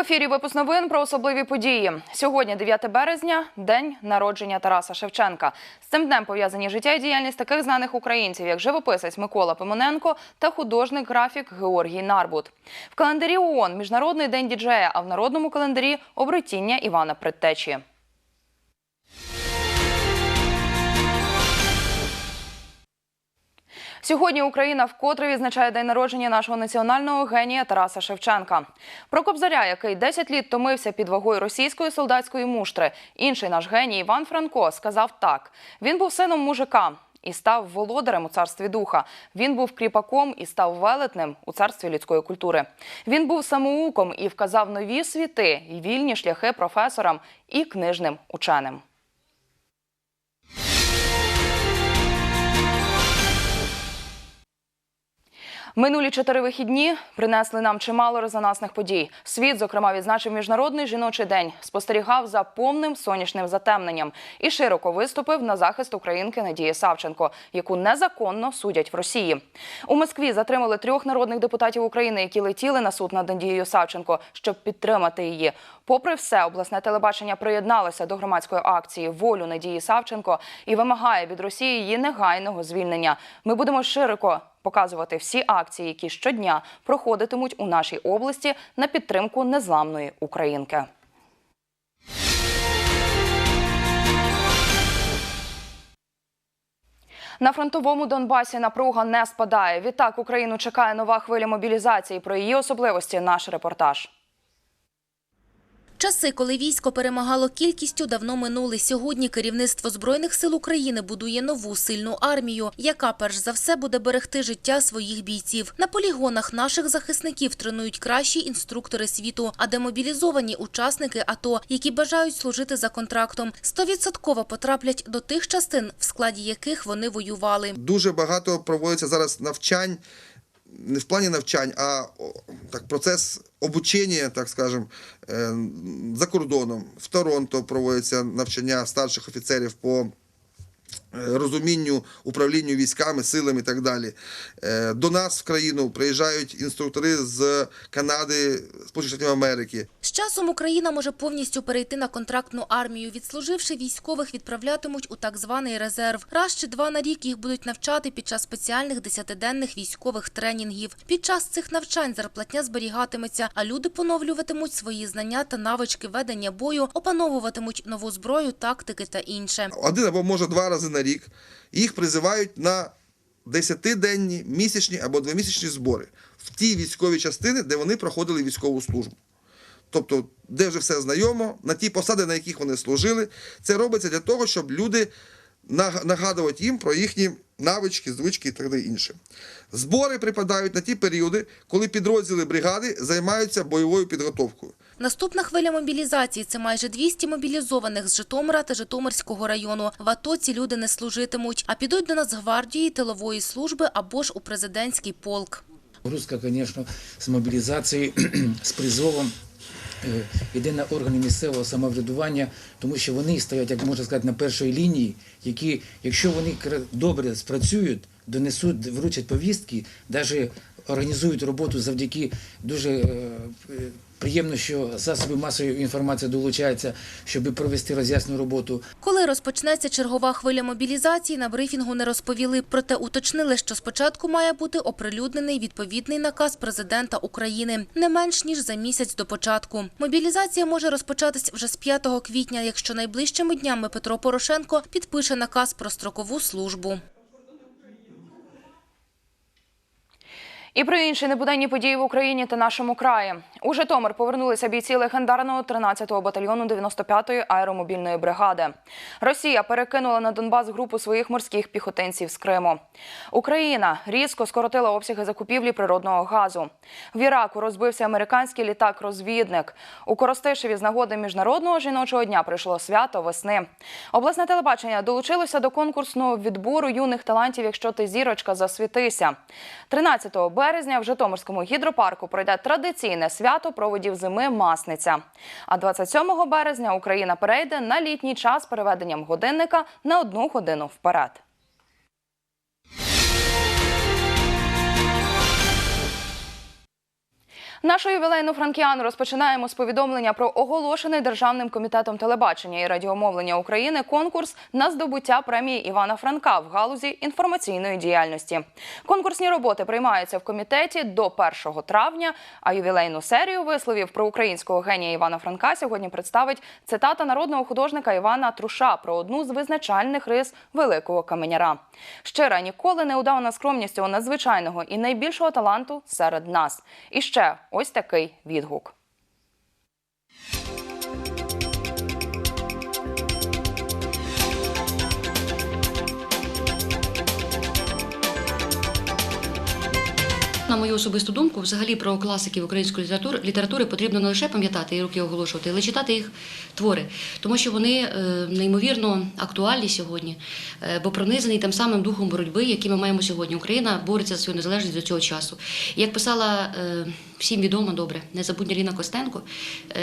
ефірі випуск новин про особливі події. Сьогодні, 9 березня, день народження Тараса Шевченка. З цим днем пов'язані життя і діяльність таких знаних українців, як живописець Микола Пимоненко та художник-графік Георгій Нарбут. В календарі ООН – Міжнародний день діджея, а в народному календарі обретіння Івана Предтечі. Сьогодні Україна вкотре відзначає день народження нашого національного генія Тараса Шевченка. Про Кобзаря, який 10 літ томився під вагою російської солдатської муштри. Інший наш геній Іван Франко сказав так: він був сином мужика. І став володарем у царстві духа. Він був кріпаком і став велетнем у царстві людської культури. Він був самоуком і вказав нові світи і вільні шляхи професорам і книжним ученим. Минулі чотири вихідні принесли нам чимало резонансних подій. Світ, зокрема, відзначив міжнародний жіночий день, спостерігав за повним сонячним затемненням і широко виступив на захист українки Надії Савченко, яку незаконно судять в Росії. У Москві затримали трьох народних депутатів України, які летіли на суд над Надією Савченко, щоб підтримати її. Попри все, обласне телебачення приєдналося до громадської акції Волю Надії Савченко і вимагає від Росії її негайного звільнення. Ми будемо широко показувати всі акції, які щодня проходитимуть у нашій області на підтримку незламної українки. На фронтовому Донбасі напруга не спадає. Відтак Україну чекає нова хвиля мобілізації. Про її особливості наш репортаж. Часи, коли військо перемагало кількістю, давно минули. Сьогодні керівництво Збройних сил України будує нову сильну армію, яка перш за все буде берегти життя своїх бійців. На полігонах наших захисників тренують кращі інструктори світу, а демобілізовані учасники АТО, які бажають служити за контрактом, стовідсотково потраплять до тих частин, в складі яких вони воювали. Дуже багато проводиться зараз навчань, не в плані навчань, а так, процес обучення, так скажем, е, за кордоном. В Торонто проводяться навчання старших офіцерів по е, розумінню, управлінню військами, силами і так далі. Е, До нас в країну приїжджають інструктори з Канади, Сполучених Штатів Америки. Часом Україна може повністю перейти на контрактну армію. Відслуживши військових, відправлятимуть у так званий резерв. Раз чи два на рік їх будуть навчати під час спеціальних десятиденних військових тренінгів. Під час цих навчань зарплатня зберігатиметься, а люди поновлюватимуть свої знання та навички ведення бою, опановуватимуть нову зброю, тактики та інше. один або може два рази на рік. Їх призивають на 10-денні, місячні або двомісячні збори в ті військові частини, де вони проходили військову службу. Тобто, де вже все знайомо, на ті посади, на яких вони служили. Це робиться для того, щоб люди наг- нагадувати їм про їхні навички, звички і так далі інше. Збори припадають на ті періоди, коли підрозділи бригади займаються бойовою підготовкою. Наступна хвиля мобілізації – це майже 200 мобілізованих з Житомира та Житомирського району. В АТО ці люди не служитимуть, а підуть до Нацгвардії, тилової служби або ж у президентський полк. Грузка, звісно, з мобілізацією, з призовом йде на органи місцевого самоврядування, тому що вони стоять, як можна сказати, на першій лінії, які, якщо вони добре спрацюють, донесуть, вручать повістки, навіть організують роботу завдяки дуже е, приємно, що засоби масової інформації долучаються, щоб провести роз'ясну роботу. Коли розпочнеться чергова хвиля мобілізації, на брифінгу не розповіли. Проте уточнили, що спочатку має бути оприлюднений відповідний наказ президента України не менш ніж за місяць до початку. Мобілізація може розпочатись вже з 5 квітня, якщо найближчими днями Петро Порошенко підпише наказ про строкову службу. І про інші небуденні події в Україні та нашому краї. У Житомир повернулися бійці легендарного 13-го батальйону 95-ї аеромобільної бригади. Росія перекинула на Донбас групу своїх морських піхотинців з Криму. Україна різко скоротила обсяги закупівлі природного газу. В Іраку розбився американський літак-розвідник. У Коростишеві з нагоди міжнародного жіночого дня прийшло свято весни. Обласне телебачення долучилося до конкурсного відбору юних талантів, якщо ти зірочка засвітися. 13 березня в Житомирському гідропарку пройде традиційне свято проводів зими Масниця. А 27 березня Україна перейде на літній час переведенням годинника на одну годину вперед. Нашу ювілейну франкіану розпочинаємо з повідомлення про оголошений Державним комітетом телебачення і радіомовлення України конкурс на здобуття премії Івана Франка в галузі інформаційної діяльності. Конкурсні роботи приймаються в комітеті до 1 травня. А ювілейну серію висловів про українського генія Івана Франка сьогодні представить цитата народного художника Івана Труша про одну з визначальних рис великого каменяра. Щира ніколи не удавана цього надзвичайного і найбільшого таланту серед нас. І ще ось такий відгук. Мою особисту думку, взагалі про класиків української літератури, літератури потрібно не лише пам'ятати і роки оголошувати, але читати їх твори, тому що вони е, неймовірно актуальні сьогодні, е, бо пронизані тим самим духом боротьби, який ми маємо сьогодні. Україна бореться за свою незалежність до цього часу. Як писала е, всім відомо добре, незабутня Ліна Костенко,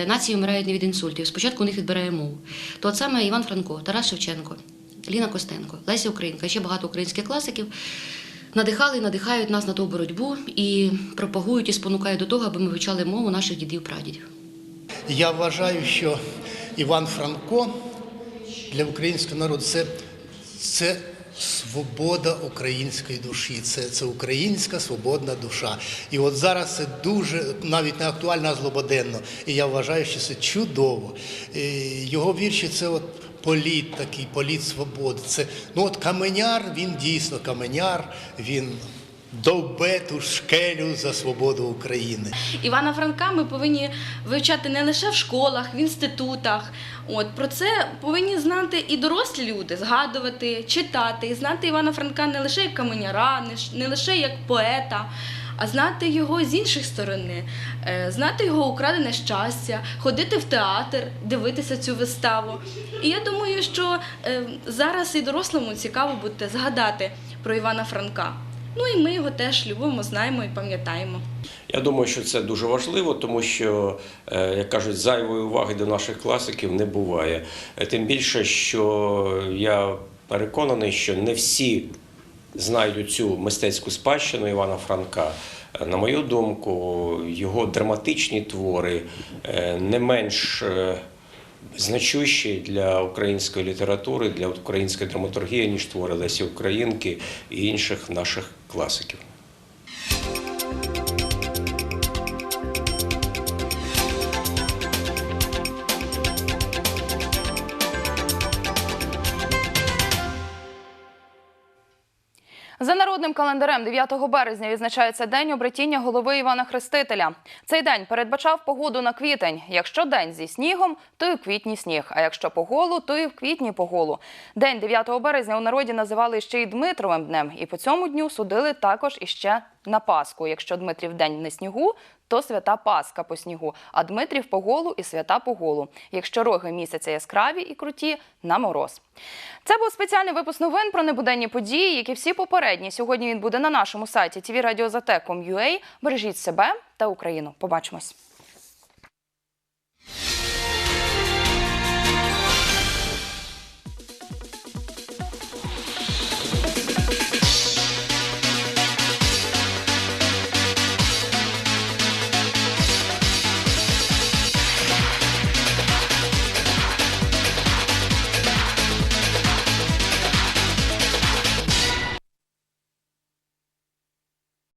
нації вмирають не від інсультів. Спочатку у них відбирає мову. То от саме Іван Франко, Тарас Шевченко, Ліна Костенко, Леся Українка, ще багато українських класиків надихали і надихають нас на ту боротьбу і пропагують і спонукають до того, аби ми вивчали мову наших дідів прадідів. Я вважаю, що Іван Франко для українського народу це, це свобода української душі, це, це українська свободна душа. І от зараз це дуже навіть не актуально, а злободенно. І я вважаю, що це чудово. Його вірші це от політ такий, політ свободи. Це ну от каменяр, він дійсно каменяр, він довбе ту шкелю за свободу України. Івана Франка ми повинні вивчати не лише в школах, в інститутах. От про це повинні знати і дорослі люди, згадувати, читати, і знати Івана Франка не лише як каменяра, не лише як поета. А знати його з іншої сторони, Е, знати його украдене щастя, ходити в театр, дивитися цю виставу. І я думаю, що е, зараз і дорослому цікаво буде згадати про Івана Франка. Ну і ми його теж любимо, знаємо і пам'ятаємо. Я думаю, що це дуже важливо, тому що, е, як кажуть, зайвої уваги до наших класиків не буває. Тим більше, що я переконаний, що не всі знають цю мистецьку спадщину Івана Франка. Е, На мою думку, його драматичні твори е, не менш е, значущі для української літератури, для української драматургії, ніж твори Лесі Українки і інших наших класиків. Народним календарем 9 березня відзначається день обретіння голови Івана Хрестителя. Цей день передбачав погоду на квітень. Якщо день зі снігом, то і в квітні сніг. А якщо поголу, то і в квітні поголу. День 9 березня у народі називали ще й Дмитровим днем. І по цьому дню судили також іще на Пасху. Якщо Дмитрів день не снігу, то свята Пасха по снігу, а Дмитрів по голу і свята по голу. Якщо роги місяця яскраві і круті, на мороз. Це був спеціальний випуск новин про небуденні події, які всі попередні. Сьогодні він буде на нашому сайті tvradio.ua. Бережіть себе та Україну. Побачимось.